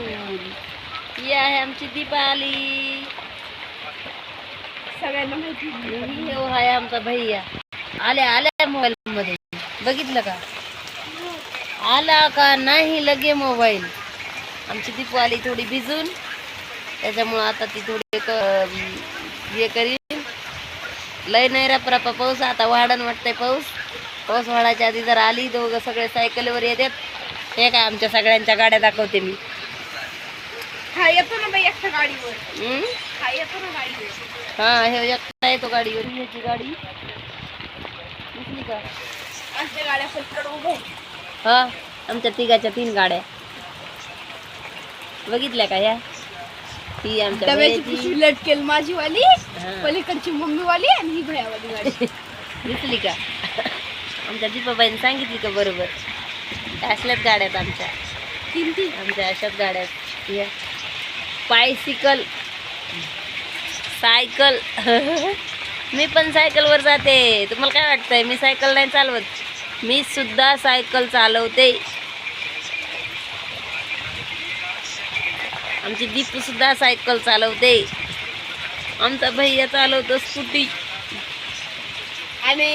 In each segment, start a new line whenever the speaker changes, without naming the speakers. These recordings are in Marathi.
घरातून ही आहे आमची दीपाली.
सगळ्यांना माहिती
ही हो आहे आमचा भैया. आल्या आल्या मोबाईल मध्ये बघितलं का? आला का नाही लगे मोबाईल? आमची दीपू आली थोडी भिजून त्याच्यामुळं आता ती थोडी एक, हे करीन. लय नाही रपरापा पाऊस आता वाढण वाटतंय पाऊस. पाऊस वाढायच्या आधी जर आली दोघं सगळे सायकलीवर येतात. हे काय आमच्या सगळ्यांच्या गाड्या दाखवते मी.
हा येतो ना बाई एकटा गाडीवर.
हम्म?
हा येतो ना गाडीवर.
हा हे एकटा येतो गाडीवर. ह्याची गाडी. दिसली का?
आमच्या गाड्या.
हा तिघाच्या तीन गाड्या. बघितल्या का ह्या? ही आमच्या.
पिशवी लटकेल माझी वाली. पलीकडची मम्मी वाली आणि ही भयावाली गाडी.
दिसली का? आमच्या दीपाबाईने सांगितली का बरोबर? असल्याच गाड्या आहेत आमच्या.
तीन तीन.
आमच्या अशाच गाड्या आहेत ह्या बायसिकल सायकल मी पण सायकलवर जाते. तुम्हाला काय वाटतंय? मी सायकल नाही चालवत. मी सुद्धा सायकल चालवते. आमची दीपू सुद्धा सायकल चालवते. आमचा भैया चालवतो स्कूटी.
आणि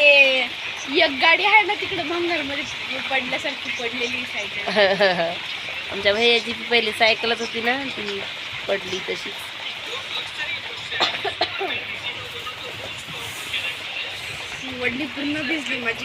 एक गाडी आहे ना तिकडे भंगारमध्ये पडल्यासारखी पडलेली सायकल
आमच्या भैयाची पहिली सायकलच होती ना ती पडली तशी.
वडली पूर्ण भिजली माझी